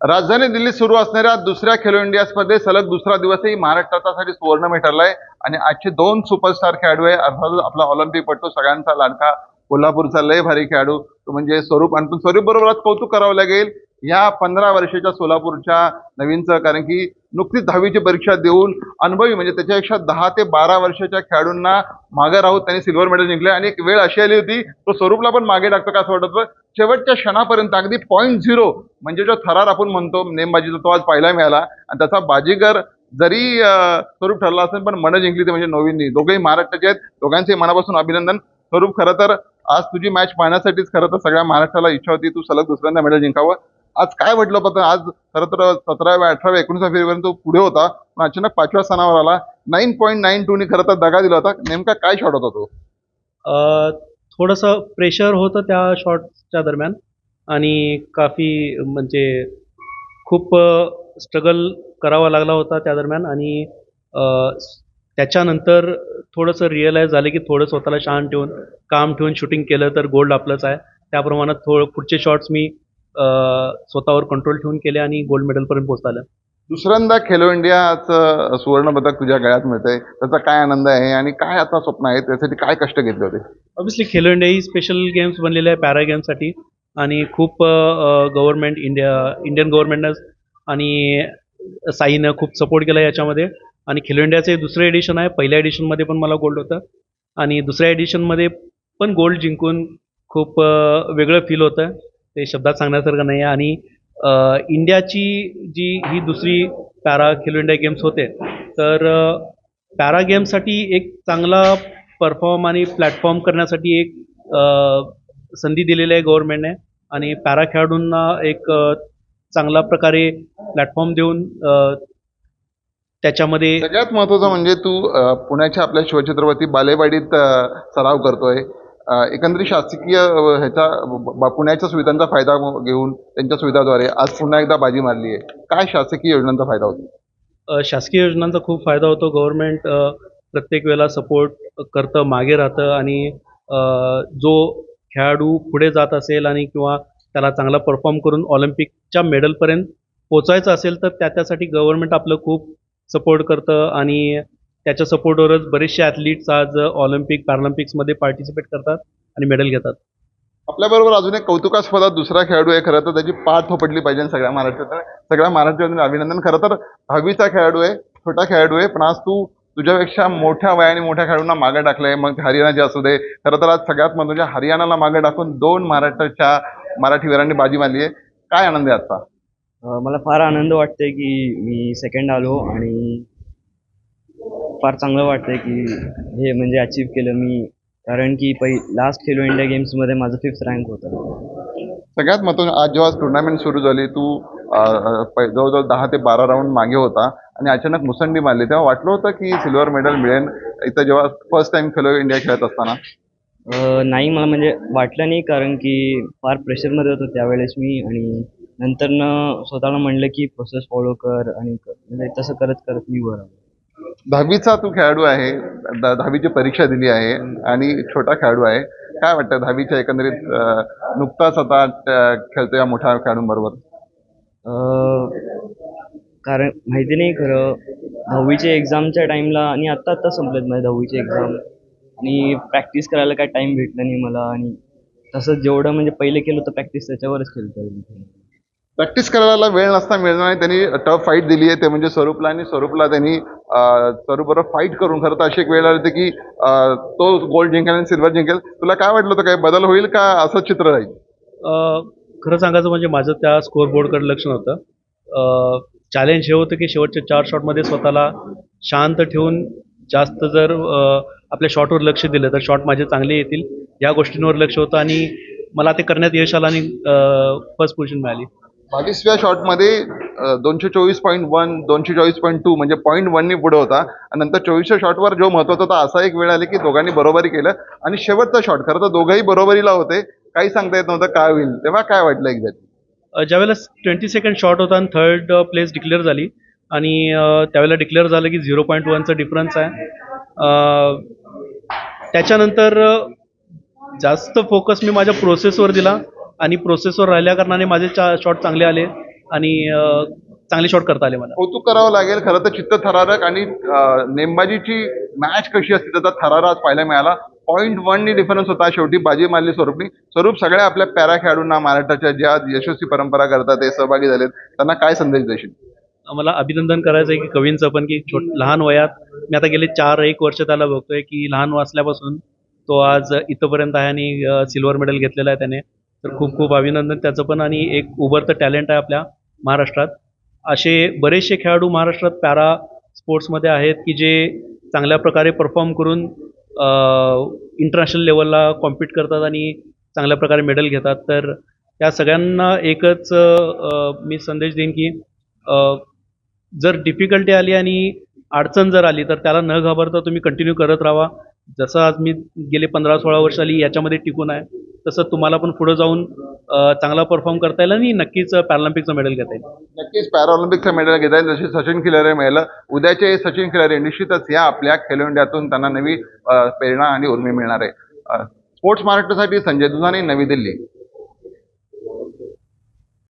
राजधानी दिल्लीत सुरू असणाऱ्या दुसऱ्या खेलो इंडिया स्पर्धेत सलग दुसरा दिवसही महाराष्ट्रासाठी सुवर्ण भेटलाय आणि आजचे दोन सुपरस्टार खेळाडू आहे. अर्थातच आपला ऑलिम्पिक पटू सगळ्यांचा लाडका कोल्हापूरचा लय भारी खेळाडू. तो म्हणजे स्वरूप आणि स्वरूप बरोबर आज कौतुक करावं लागेल. या पंधरा वर्षाच्या सोलापूरच्या नवीनचं कारण की नुकतीच दहावीची परीक्षा देऊन अनुभवी म्हणजे त्याच्यापेक्षा दहा ते बारा वर्षाच्या खेळाडूंना मागे राहून त्यांनी सिल्वर मेडल जिंकले. आणि एक वेळ अशी आली होती तो स्वरूपला पण मागे टाकतो का असं वाटत होतं. शेवटच्या क्षणापर्यंत अगदी पॉईंट झिरो म्हणजे जो थरार आपण म्हणतो नेमबाजीचा तो आज पाहायला मिळाला. आणि त्याचा बाजीगर जरी स्वरूप ठरला असेल पण मन जिंकली ते म्हणजे नवीननी. दोघेही महाराष्ट्राचे आहेत. दोघांचे मनापासून अभिनंदन. स्वरूप खरं तर आज तुझी मॅच पाहण्यासाठीच खरं तर सगळ्या महाराष्ट्राला इच्छा होती तू सलग दुसऱ्यांदा मेडल जिंकावं. आज काय वाटलं पण आज खरं तर सतराव्या अठराव्या एकोणीसाव्या फेरीपर्यंत तो पुढे होता पण अचानक पाचव्या स्थानावर आला. नाईन पॉईंट नाईन टूने खरं तर दगा दिला होता. नेमका काय शॉट होता तो? थोडंसं प्रेशर होतं त्या शॉटच्या दरम्यान. आणि काफी म्हणजे खूप स्ट्रगल करावा लागला होता त्या दरम्यान. आणि त्याच्यानंतर थोडंसं रिअलाईज झालं की थोडं स्वतःला शांत ठेवून काम ठेवून शूटिंग केलं तर गोल्ड आपलंच आहे. त्याप्रमाणे थोडं पुढचे शॉट्स मी स्वतःवर कंट्रोल ठेवून केले आणि गोल्ड मेडलपर्यंत पोहोचता आलं दुसऱ्यांदा खेलो इंडियाचं सुवर्ण पदक तुझ्या गळ्यात मिळतंय. त्याचा काय आनंद आहे आणि काय आता स्वप्न आहे त्यासाठी काय कष्ट घेतले होते? ऑब्विसली खेलो इंडिया ही स्पेशल गेम्स बनलेले आहे पॅरा गेम्ससाठी आणि खूप गव्हर्नमेंट इंडिया इंडियन गव्हर्नमेंटनं आणि साईनं खूप सपोर्ट केला याच्यामध्ये. आणि खेलो इंडियाचं दुसरं एडिशन आहे. पहिल्या एडिशनमध्ये पण मला गोल्ड होतं. आणि दुसऱ्या एडिशनमध्ये पण गोल्ड जिंकून खूप वेगळं फील होतं. ते शब्दात सांगण्यासारखं नाही आहे. आणि इंडियाची जी ही दुसरी पॅरा खेलो इंडिया गेम्स होते तर पॅरा गेम्ससाठी एक चांगला परफॉर्म आणि प्लॅटफॉर्म करण्यासाठी एक संधी दिलेली आहे गव्हर्नमेंटने. आणि पॅरा खेळाडूंना एक चांगला प्रकारे प्लॅटफॉर्म देऊन त्याच्यामध्ये सगळ्यात महत्वाचं म्हणजे तू पुण्याच्या आपल्या शिवछत्रपती बालेवाडीत सराव करतोय. एकंदरीत शासकीय ह्याचा बा पुण्याच्या सुविधांचा फायदा घेऊन त्यांच्या सुविधाद्वारे आज पुन्हा एकदा बाजी मारली आहे. काय शासकीय योजनांचा फायदा होतो? शासकीय योजनांचा खूप फायदा होतो. गव्हर्नमेंट प्रत्येक वेळेला सपोर्ट करतं मागे राहतं आणि जो खेळाडू पुढे जात असेल आणि किंवा त्याला चांगला परफॉर्म करून ऑलिम्पिकच्या मेडलपर्यंत पोचायचं असेल तर त्या त्यासाठी गव्हर्नमेंट आपलं खूप सपोर्ट करतं आणि त्याच्या सपोर्टवरच बरेचसे ॲथलीट्स आज ऑलिम्पिक पॅरालिम्पिक्समध्ये पार्टिसिपेट करतात आणि मेडल घेतात. आपल्याबरोबर अजून एक कौतुकास्पदा दुसरा खेळाडू आहे खरं तर त्याची पाठ थोपटली पाहिजे सगळ्या महाराष्ट्रात सगळ्या महाराष्ट्रातील अभिनंदन. खरं तर दहावीचा खेळाडू आहे छोटा खेळाडू आहे पण आज तू तुझ्यापेक्षा मोठ्या वयाने मोठ्या खेळाडूंना मागे टाकलंय. मग ते हरियाणाचे असू दे खरं तर आज सगळ्यात महत्त्वाच्या हरियाणाला मागे टाकून दोन महाराष्ट्राच्या मराठी वीरांनी बाजी मारली आहे. काय आनंद आहे आजचा? मला फार आनंद वाटतोय की मी सेकंड आलो आणि फार चांगलं वाटतंय की हे म्हणजे अचीव केलं मी. कारण की पहि लास्ट खेलो इंडिया गेम्समध्ये माझं फिफ्थ रँक होतं. सगळ्यात महत्त्वाचं आज जेव्हा टुर्नामेंट सुरू झाली तू पै- जवळजवळ दहा ते बारा राऊंड मागे होता आणि अचानक मुसंडी मारली. तेव्हा वाटलं होतं की सिल्वर मेडल मिळेल इथं जेव्हा फर्स्ट टाइम खेलो इंडिया खेळत असताना? नाही मला म्हणजे वाटलं नाही कारण की फार प्रेशरमध्ये होतो त्यावेळेस मी आणि नंतरनं स्वतःला म्हणलं की प्रोसेस फॉलो कर आणि म्हणजे तसं करत करत मी वर आलो. दहावीचा तू खेळाडू आहे द- दहावीची परीक्षा दिली आहे आणि छोटा खेळाडू आहे. काय वाटतं दहावीच्या एकंदरीत अं, नुकताच आता अं, खेळतो या मोठ्या खेळाडूंबरोबर? कारण माहिती नाही खरं दहावीच्या एक्झामच्या टाईमला आणि आत्ता आत्ता संपलेत माझ्या दहावीची एक्झाम. आणि प्रॅक्टिस करायला काय टाईम भेटला नाही मला आणि तसंच जेवढं म्हणजे पहिले केलं होतं प्रॅक्टिस त्याच्यावरच केलं प्रॅक्टिस करायला वेळ नसता मिळणार नाही त्यांनी टफ फाईट दिली आहे. ते म्हणजे स्वरूपला आणि स्वरूपला त्यांनी स्वरूपबरोबर फाईट करून. खरं तर अशी एक वेळ आली होती की तो गोल्ड जिंकेल आणि सिल्वर जिंकेल. तुला काय वाटलं होतं? काय बदल होईल का असं चित्र राहील? खरं सांगायचं म्हणजे माझं त्या स्कोअर बोर्डकडे लक्ष नव्हतं. चॅलेंज हे होतं की शेवटच्या चार शॉटमध्ये स्वतःला शांत ठेवून जास्त जर आपल्या शॉटवर लक्ष दिलं तर शॉट माझे चांगले येतील. या गोष्टींवर लक्ष होतं आणि मला ते करण्यात यश आलं आणि फर्स्ट पोझिशन मिळाली. बावीसव्या शॉटमध्ये दोनशे चोवीस पॉईंट वन दोनशे चोवीस पॉईंट टू म्हणजे पॉईंट वननी पुढे होता. आणि नंतर चोवीसच्या शॉटवर जो महत्त्वाचा होता असा एक वेळ आली की दोघांनी बरोबरी केलं. आणि शेवटचा शॉट खरं तर दोघंही बरोबरीला होते काही सांगता येत नव्हतं काय होईल. तेव्हा काय वाटलं एक्झॅक्ट ज्यावेळेस ज्यावेळेला ट्वेंटी सेकंड शॉट होता आणि थर्ड प्लेस डिक्लेअर झाली आणि त्यावेळेला डिक्लेअर झालं की झिरो पॉईंट वनचा डिफरन्स आहे. त्याच्यानंतर जास्त फोकस मी माझ्या प्रोसेसवर दिला. आणि प्रोसेसवर राहिल्या कारणाने माझे चा शॉट चांगले आले आणि चांगले शॉट करता आले मला. कौतुक करावं लागेल. खरं तर चित्त थरारक आणि नेमबाजीची मॅच कशी असते त्याचा थरारा आज पाहायला मिळाला. पॉईंट वन डिफरन्स होता. शेवटी बाजी मारली स्वरूपनी. स्वरूप सगळ्या आपल्या पॅरा खेळाडूंना महाराष्ट्राच्या ज्या यशस्वी परंपरा करतात ते सहभागी झालेत. त्यांना काय संदेश देशील? मला अभिनंदन करायचं आहे की कवींचं पण की छोट लहान वयात. मी आता गेले चार एक वर्ष त्याला बघतोय की लहान वाचल्यापासून तो आज इथंपर्यंत आहे आणि सिल्वर मेडल घेतलेलं आहे त्याने. तर खूप खूप अभिनंदन त्याचं पण. आणि एक उभरतं टॅलेंट आहे आपल्या महाराष्ट्रात. असे बरेचसे खेळाडू महाराष्ट्रात पॅरा स्पोर्ट्समध्ये आहेत की जे चांगल्या प्रकारे परफॉर्म करून इंटरनॅशनल लेवलला कॉम्पीट करतात आणि चांगल्या प्रकारे मेडल घेतात. तर त्या सगळ्यांना एकच मी संदेश देईन की जर डिफिकल्टी आली आणि अडचण जर आली तर त्याला न घाबरता तुम्ही कंटिन्यू करत राहा. जसं आज मी गेले पंधरा सोळा वर्ष आली याच्यामध्ये टिकून आहे. तसं तुम्हाला पण पुढे जाऊन चांगला परफॉर्म करता येईल आणि नक्कीच पॅरालिम्पिकचं मेडल घेता येईल. नक्कीच पॅरालिम्पिकचं मेडल घेता येईल. जसे सचिन खिलारे मिळालं उद्याचे सचिन खिलारे निश्चितच या आपल्या खेलो इंडियातून त्यांना नवी प्रेरणा आणि उर्मी मिळणार आहे. स्पोर्ट्स महाराष्ट्रसाठी संजय दुधाने नवी दिल्ली.